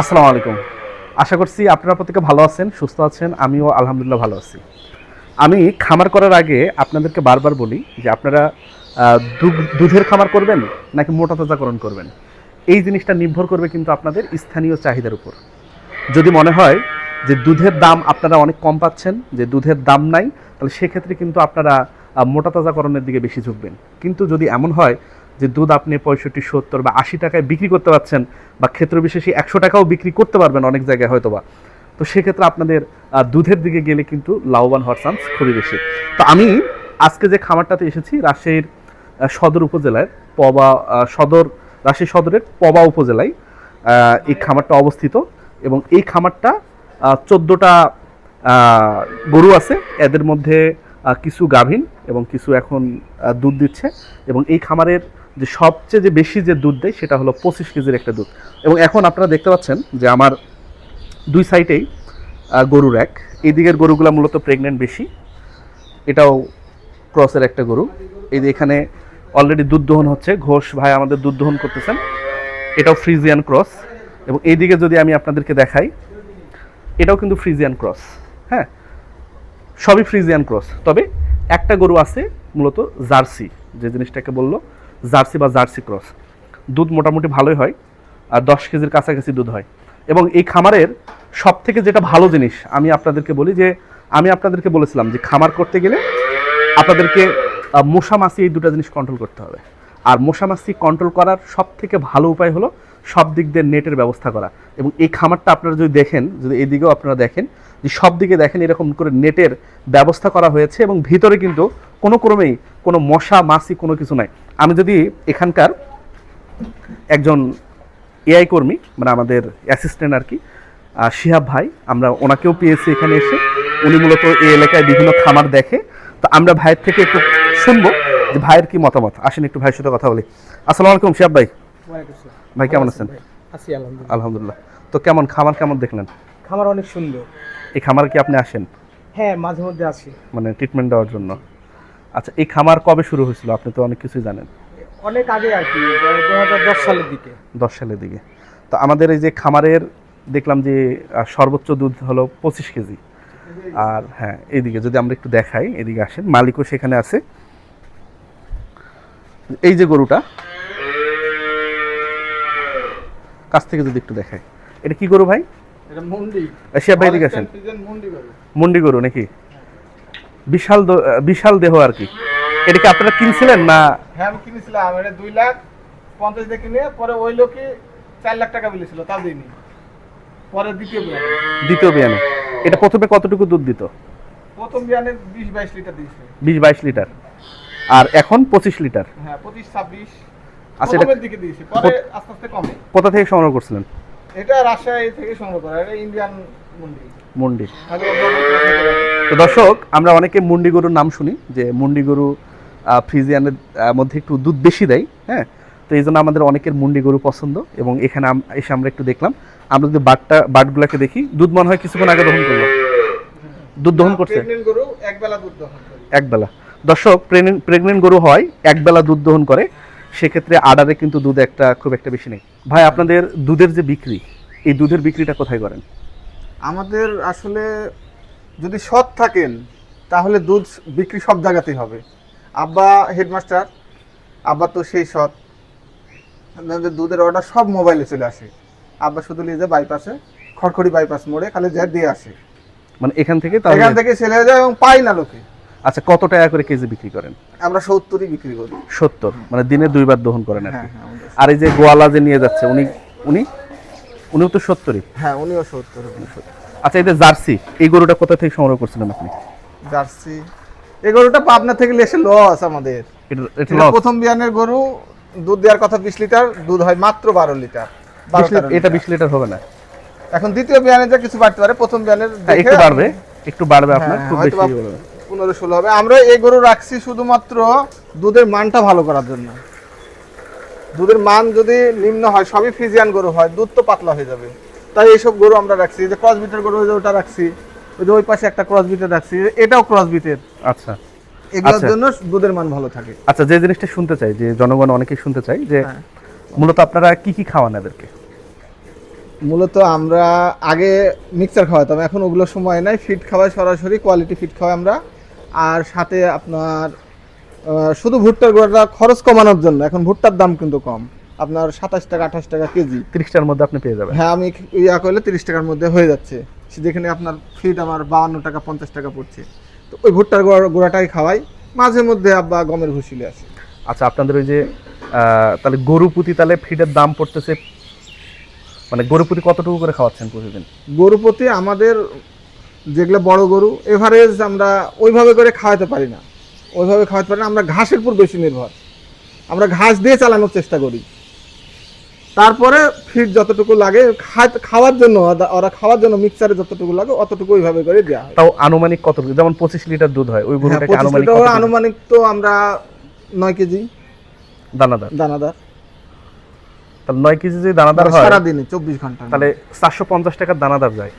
আসসালামু আলাইকুম। আশা করছি আপনারা প্রত্যেকে ভালো আছেন, সুস্থ আছেন, আমিও আলহামদুলিল্লাহ ভালো আছি। আমি খামার করার আগে আপনাদেরকে বারবার বলি যে আপনারা দুধের খামার করবেন নাকি মোটা তাজাকরণ করবেন? এই জিনিসটা নির্ভর করবে কিন্তু আপনাদের স্থানীয় চাহিদার উপর। যদি মনে হয় যে দুধের দাম আপনারা অনেক কম পাচ্ছেন, যে দুধের দাম নাই, তাহলে সেক্ষেত্রে কিন্তু আপনারা মোটা তাজাকরণের দিকে বেশি ঝুঁকবেন। কিন্তু যদি এমন হয় যে দুধ আপনি পঁয়ষট্টি, সত্তর বা আশি টাকায় বিক্রি করতে পারছেন বা ক্ষেত্র বিশেষে একশো টাকাও বিক্রি করতে পারবেন অনেক জায়গায় হয়তো বা তো সেক্ষেত্রে আপনাদের দুধের দিকে গেলে কিন্তু লাভবান হওয়ার চান্স খুবই বেশি। তো আমি আজকে যে খামারটাতে এসেছি রাজশাহীর সদর উপজেলায়, পবা সদর, রাজশাহী সদরের পবা উপজেলায় এই খামারটা অবস্থিত এবং এই খামারটা চোদ্দোটা গরু আছে। এদের মধ্যে কিছু গাভীন এবং কিছু এখন দুধ দিচ্ছে এবং এই খামারের যে সবচেয়ে যে বেশি যে দুধ দেয় সেটা হলো পঁচিশ কেজির একটা দুধ। এবং এখন আপনারা দেখতে পাচ্ছেন যে আমার দুই সাইডেই গরুর এক। এই দিকের গরুগুলো মূলত প্রেগনেন্ট বেশি। এটাও ক্রসের একটা গরু। এই যে এখানে অলরেডি দুধ দহন হচ্ছে। ঘোষ ভাই আমাদের দুধ দহন করতেছেন। এটাও ফ্রিজিয়ান ক্রস এবং এইদিকে যদি আমি আপনাদেরকে দেখাই, এটাও কিন্তু ফ্রিজিয়ান ক্রস হ্যাঁ সবই ফ্রিজিয়ান ক্রস তবে একটা গরু আছে মূলত জার্সি, যে জিনিসটাকে বলল জার্সি বা জার্সি ক্রস। দুধ মোটামুটি ভালোই হয় আর দশ কেজির কাছাকাছি দুধ হয়। এবং এই খামারের সব থেকে যেটা ভালো জিনিস আমি আপনাদেরকে বলি যে, আমি আপনাদেরকে বলেছিলাম যে খামার করতে গেলে আপনাদেরকে মশা মাছি এই দুটো জিনিস কন্ট্রোল করতে হবে। আর মশা মাছি কন্ট্রোল করার সব থেকে ভালো উপায় হলো সব দিক দিয়ে নেটের ব্যবস্থা করা। এবং এই খামারটা আপনারা যদি দেখেন, যদি এদিকেও আপনারা দেখেন, যে সব দিকে দেখেন এরকম করে নেটের ব্যবস্থা করা হয়েছে এবং ভিতরে কিন্তু কোনো ক্রমেই কোনো মশা, মাছি কোনো কিছু নাই। আমি যদি এখানকার একজন এআই কর্মী মানে আমাদের অ্যাসিস্ট্যান্ট আর কি শিহাব ভাই, আমরা ওনাকেও পেয়েছি এখানে এসে। উনি মূলত এই এলাকায় বিভিন্ন খামার দেখে। তো আমরা ভাইয়ের থেকে একটু শুনব যে ভাইয়ের কি মতামত। আসেন একটু ভাইয়ের সাথে কথা বলি। আসসালামু আলাইকুম শিহাব ভাই। ভাই কেমন আছেন? আছি আলহামদুলিল্লাহ। আলহামদুলিল্লাহ। তো কেমন খামার কেমন দেখলেন? খামার অনেক সুন্দর। এই খামার কি আপনি আসেন? হ্যাঁ মাঝে মধ্যে আসি। মানে ট্রিটমেন্ট দেওয়ার জন্য। আচ্ছা এই খামার কবে শুরু হয়েছিল? আপনি তো অনেক কিছুই জানেন। অনেক আগে আর কি দশ সালের দিকে। দশ সালের দিকে। তো আমাদের এই যে খামারের দেখলাম যে সর্বোচ্চ দুধ হলো পঁচিশ কেজি। আর হ্যাঁ এইদিকে যদি আমরা একটু দেখাই এদিকে আসেন। মালিকও সেখানে আছে। এই যে গরুটা কাছ থেকে যদি একটু দেখাই। এটা কি গরু ভাই? এটা মন্ডি। শিয়া ভাই এদিকে আসেন। মন্ডি গরু। নাকি? বিশাল বিশাল দেহ আর কি। এটা কি আপনারা কিনছিলেন না? হ্যাঁ আমি কিনেছিলাম। এটা দুই লাখ পঞ্চাশ দিয়ে কিনে পরে ওই লোকই চার লাখ টাকা বলেছিল তা দিইনি। পরে দ্বিতীয় বিয়ান। দ্বিতীয় বিয়ানে। এটা প্রথমে কতটুকু দুধ দিত? প্রথম বিয়ানে বিশ বাইশ লিটার দিয়েছে। বিশ বাইশ লিটার। আর এখন পঁচিশ লিটার। হ্যাঁ পঁচিশ ছাব্বিশ। আচ্ছা, এটা- দিকে দিয়েছে পরে আস্তে আস্তে কমে। কোথা থেকে সংগ্রহ করছিলেন? এটা রাজশাহী থেকে সংগ্রহ করা এটা ইন্ডিয়ান মন্ডি। মুন্ডি। তো দর্শক আমরা অনেকে মুন্ডি গরুর নাম শুনি যে মুন্ডি গরু ফ্রিজিয়ানের মধ্যে একটু দুধ বেশি দেয় হ্যাঁ? তো এই জন্য আমাদের অনেকের মুন্ডি গরু পছন্দ এবং এখানে এসে আমরা একটু দেখলাম। আমরা যদি বাটটা বাটগুলাকে দেখি দুধ মনে হয় কিছুক্ষণ আগে দহন করল। দুধ দহন করছে? একবেলা দর্শক প্রেগনেন্ট গরু হয় একবেলা দুধ দহন করে। সেক্ষেত্রে আডারে কিন্তু দুধ একটা খুব একটা বেশি নেই। ভাই আপনাদের দুধের যে বিক্রি এই দুধের বিক্রিটা কোথায় করেন? আমাদের আসলে যদি সৎ থাকেন তাহলে দুধ বিক্রি সব জায়গাতেই হবে। আব্বা হেডমাস্টার আব্বা তো সেই সৎ। আপনাদের দুধের অর্ডার সব মোবাইলে চলে আসে। আব্বা শুধু নিয়ে যায় বাইপাসে খড়খড়ি বাইপাস মোড়ে খালি যা দিয়ে আসে। মানে এখান থেকে এখান থেকে ছেলে যায় এবং পাই না লোকে। আচ্ছা কত টাকা করে কেজি বিক্রি করেন? আমরা সত্তরই বিক্রি করি। সত্তর? মানে দিনে দুইবার দহন করেন আর হ্যাঁ হ্যাঁ আর এই যে গোয়ালা যে নিয়ে যাচ্ছে উনি উনি? উনিও তো সত্তরই? হ্যাঁ উনিও সত্তর। আচ্ছা এই যে জার্সি এই গরুটা কোথা থেকে সংগ্রহ করছিলেন আপনি? জার্সি। এই গরুটা পাবনা থেকে এসে লস আমাদের। প্রথম বিয়ানের গরু দুধ দেওয়ার কথা বিশ লিটার দুধ হয় মাত্র বারো লিটার। এটা বিশ লিটার হবে না? এখন দ্বিতীয় বিয়ানে যা কিছু বাড়তে পারে প্রথম বিয়ানের হ্যাঁ, একটু বাড়বে একটু বাড়বে আপনার খুব বেশি। পনেরো ষোলো হবে। আমরা এই গরু রাখছি শুধুমাত্র দুধের মানটা ভালো করার জন্য। দুধের মান যদি নিম্ন হয় সবই ফিজিয়ান গরু হয় দুধ তো পাতলা হয়ে যাবে। তাই এইসব গরু আমরা রাখছি। যে ক্রস বিটের গরু যে ওটা রাখছি ওই যে ওই পাশে একটা ক্রস বিটের রাখছি এটাও ক্রস বিটের আচ্ছা। এগুলোর আচ্ছা। জন্য দুধের মান ভালো থাকে। আচ্ছা যে জিনিসটা শুনতে চাই যে জনগণ অনেকেই শুনতে চাই যে হ্যাঁ। মূলত আপনারা কি কি খাওয়ান এদেরকে? মূলত আমরা আগে মিক্সার খাওয়াতাম এখন ওগুলো সময় নাই। ফিট খাওয়াই সরাসরি কোয়ালিটি ফিট খাওয়াই আমরা আর সাথে আপনার শুধু ভুট্টার গোড়াটা খরচ কমানোর জন্য এখন ভুট্টার দাম কিন্তু কম। আপনার সাতাশ টাকা আঠাশ টাকা কেজি। তিরিশটার মধ্যে আপনি পেয়ে যাবেন। হ্যাঁ আমি ইয়া করলে তিরিশ টাকার মধ্যে হয়ে যাচ্ছে। যেখানে আপনার ফিট আমার বাউান্ন টাকা পঞ্চাশ টাকা পড়ছে। তো ওই ভুট্টার গোড়াটাই খাওয়াই। মাঝে মধ্যে আব্বা গমের ভুসিলে আসে। আচ্ছা আপনাদের ওই যে তাহলে গরু পুঁতি তাহলে ফিডের দাম পড়তেছে মানে গরু পুঁতি কতটুকু করে খাওয়াচ্ছেন প্রতিদিন? গরু প্রতি আমাদের যেগুলো বড় গরু এভারেজ আমরা ওইভাবে করে খাওয়াতে পারি না। ওইভাবে খাওয়াতে পারি না আমরা ঘাসের উপর বেশি নির্ভর। আমরা ঘাস দিয়ে চালানোর চেষ্টা করি। তারপরে ফিড যতটুকু লাগে খাওয়ার জন্য ওরা- খাওয়ার জন্য মিক্সারে যতটুকু লাগে অতটুকু ওইভাবে করে দেওয়া হয়। তাও আনুমানিক কতটুকু? যেমন পঁচিশ লিটার দুধ হয় ওই হ্যাঁ, গরুটাকে আনুমানিক আনুমানিক তো আমরা নয় কেজি। দানাদার। দানাদার। তাহলে নয় কেজি যদি দানাদার হয় সারাদিনে চব্বিশ ঘণ্টা। তাহলে চারশো পঞ্চাশ টাকার দানাদার যায়।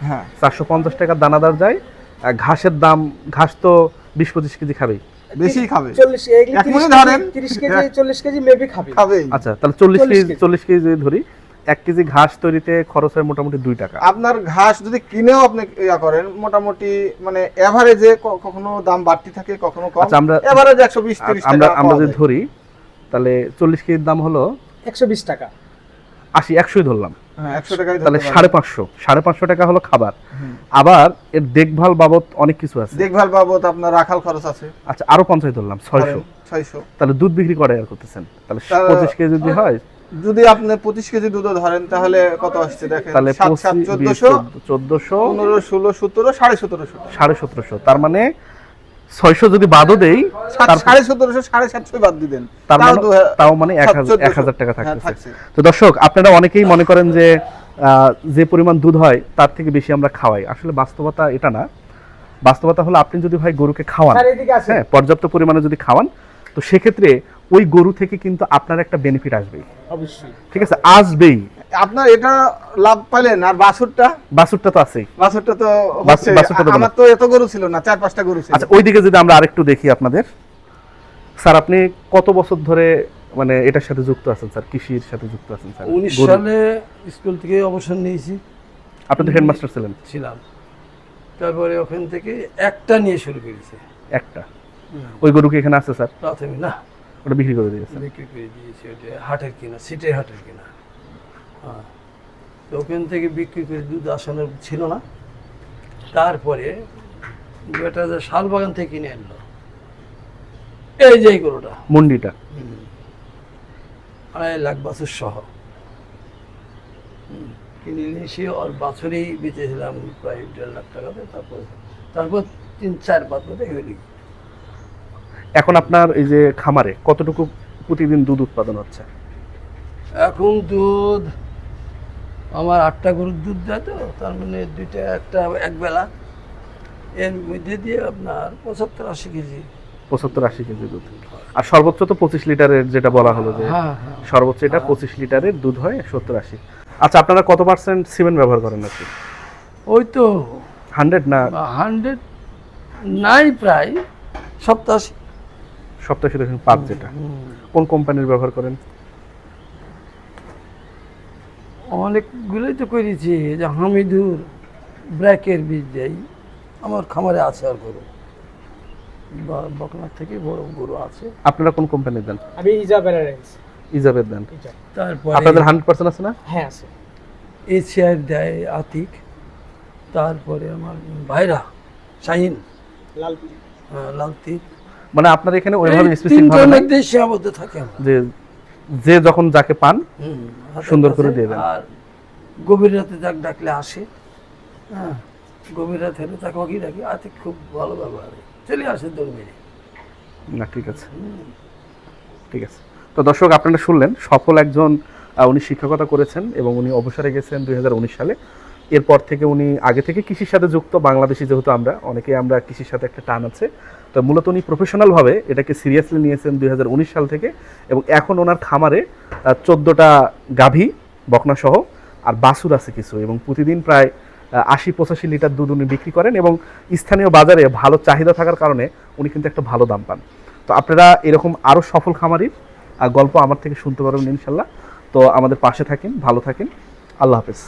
হ্যাঁ। চারশো পঞ্চাশ টাকার দানাদার যায়। আর ঘাসের দাম ঘাস তো বিশ পঁচিশ কেজি খাবেই। বেশি খাবে। চল্লিশ মনে কেজি- ধরেন। তিরিশ কেজি চল্লিশ কেজি মেবি খাবে। আচ্ছা তাহলে চল্লিশ কেজি। চল্লিশ কেজি ধরি এক কেজি ঘাস তৈরিতে খরচ হয় মোটামুটি দুই টাকা। আপনার ঘাস যদি কিনেও আপনি ইয়া করেন মোটামুটি মানে এভারেজে কখনো দাম বাড়তি থাকে কখনো কম। আচ্ছা, আমরা- এভারেজ একশো বিশ তিরিশ আমরা আমরা যদি ধরি তাহলে চল্লিশ কেজির দাম হলো একশো বিশ টাকা। আশি একশোই ধরলাম। তাহলে সাড়ে পাঁচশো সাড়ে পাঁচশো টাকা হলো খাবার। আবার এর দেখভাল বাবদ অনেক কিছু আছে। দেখভাল বাবদ আপনার রাখাল খরচ আছে। আচ্ছা আরও পঞ্চাশ ধরলাম ছয়শো। ছয়শো। তাহলে দুধ বিক্রি করে আর করতেছেন। তাহলে পঁচিশ কেজি যদি হয়। যদি আপনি পঁচিশ কেজি দুধও ধরেন তাহলে কত আসছে দেখেন? তাহলে চোদ্দশো চোদ্দশো পনেরো ষোলো সতেরো সাড়ে সতেরোশো। সাড়ে সতেরোশো। তার মানে ছয়শো যদি বাদও দেই সাড়ে সতেরোশো সাড়ে সাতশো বাদ দিবেন তাও মানে তাও মানে এক হাজার টাকা হ্যাঁ, থাকছে। তো দর্শক আপনারা অনেকেই মনে করেন যে আহ, যে পরিমাণ দুধ হয় তার থেকে বেশি আমরা খাওয়াই। আসলে বাস্তবতা এটা না। বাস্তবতা হলো আপনি যদি ভাই গরুকে খাওয়ান হ্যাঁ পর্যাপ্ত পরিমাণে যদি খাওয়ান তো সেক্ষেত্রে ওই গরু থেকে কিন্তু আপনার একটা বেনিফিট আসবেই। অবশ্যই। ঠিক আছে? আসবেই। আপনার এটা লাভ পাইলেন আর বাছুরটা? বাছুরটা তো আছেই। বাছুরটা তো বাছুরটা তো আমার তো এত গরু ছিল না চার পাঁচটা গরু ছিল। আচ্ছা ওইদিকে যদি আমরা আরেকটু দেখি আপনাদের। স্যার আপনি কত বছর ধরে মানে এটার সাথে যুক্ত আছেন স্যার? কৃষির সাথে যুক্ত আছেন স্যার? উনিশ গরু- সালে স্কুল থেকে অবসর নিয়েছি। আপনি তো হেডমাস্টার ছিলেন। ছিলাম। তারপরে ওখান থেকে একটা নিয়ে শুরু করেছে। একটা? ওই গরু কি এখানে আছে স্যার? প্রাথমিক না। ওটা বিক্রি করে দিয়েছে বিক্রি করে দিয়েছি ওটা হাটের কিনা সিটের হাটের কিনা। ওখান থেকে বিক্রি করে দুধ আসানোর ছিল না। তারপরে যে শাল বাগান থেকে কিনে আনলো। এই যে গরুটা। মন্ডিটা। আড়াই লাখ বাছুর সহ। কিনে নিয়ে এসে ওর বাছুরেই বেঁচেছিলাম প্রায় দেড় লাখ টাকাতে। তারপর তারপর তিন চার পাঁচ মতো হয়ে এখন আপনার এই যে খামারে কতটুকু প্রতিদিন দুধ উৎপাদন হচ্ছে? এখন দুধ আমার আটটা গরুর দুধ দেয় তো তার মানে দুইটা একটা একবেলা এর মধ্যে দিয়ে আপনার পঁচাত্তর আশি কেজি। পঁচাত্তর আশি কেজি দুধ। আর সর্বোচ্চ তো পঁচিশ লিটারের যেটা বলা হলো যে হ্যাঁ হ্যাঁ। সর্বোচ্চ এটা পঁচিশ লিটারের দুধ হয় সত্তর আশি। আচ্ছা আপনারা কত পার্সেন্ট সিমেন্ট ব্যবহার করেন নাকি? ওই তো হান্ড্রেড না হান্ড্রেড নাই প্রায় সপ্তাহে দশমিক পাঁচ যেটা। কোন কোম্পানির ব্যবহার করেন? অনেকগুলোই তো করেছি যে হামিদুর ব্র্যাকের বীজ দেয় আমার খামারে আছে আর গরু। বা বকনার থেকে বড় গরু আছে। আপনারা কোন কোম্পানির দেন? আমি ইজা ব্যানারেন্স ইজাবের দেন। তারপরে আপনাদের হান্ড্রেড পার্সেন্ট আছে না? হ্যাঁ আছে। এশিয়ার দেয় আতিক তারপরে আমার ভাইরা শাহিন। লাল আহ, লালতিক। মানে আপনার এখানে ওইভাবে স্পেসিফিক ভাবে মধ্যে সীমাবদ্ধ থাকে আমরা যে যে যখন যাকে পান সুন্দর করে। দিয়ে দেন। আর গভীর রাতে যাক ডাকলে আসে হ্যাঁ গভীর রাতে হলে তাকে ওকে রাখি আতিক খুব ভালো ব্যবহার। চলে আসে দৌড় মেরে। না ঠিক আছে। ঠিক আছে। তো দর্শক আপনারা শুনলেন সফল একজন উনি শিক্ষকতা করেছেন এবং উনি অবসরে গেছেন দুই হাজার উনিশ সালে। এরপর থেকে উনি আগে থেকে কৃষির সাথে যুক্ত, বাংলাদেশি যেহেতু আমরা অনেকে আমরা কৃষির সাথে একটা টান আছে। তো মূলত উনি প্রফেশনালভাবে এটাকে সিরিয়াসলি নিয়েছেন দুই হাজার উনিশ সাল থেকে এবং এখন ওনার খামারে চোদ্দোটা গাভী, বকনা সহ, আর বাসুর আছে কিছু এবং প্রতিদিন প্রায় আশি পঁচাশি লিটার দুধ উনি বিক্রি করেন এবং স্থানীয় বাজারে ভালো চাহিদা থাকার কারণে উনি কিন্তু একটা ভালো দাম পান। তো আপনারা এরকম আরও সফল খামারির গল্প আমার থেকে শুনতে পারবেন ইনশাল্লাহ। তো আমাদের পাশে থাকেন, ভালো থাকেন। আল্লাহ হাফেজ।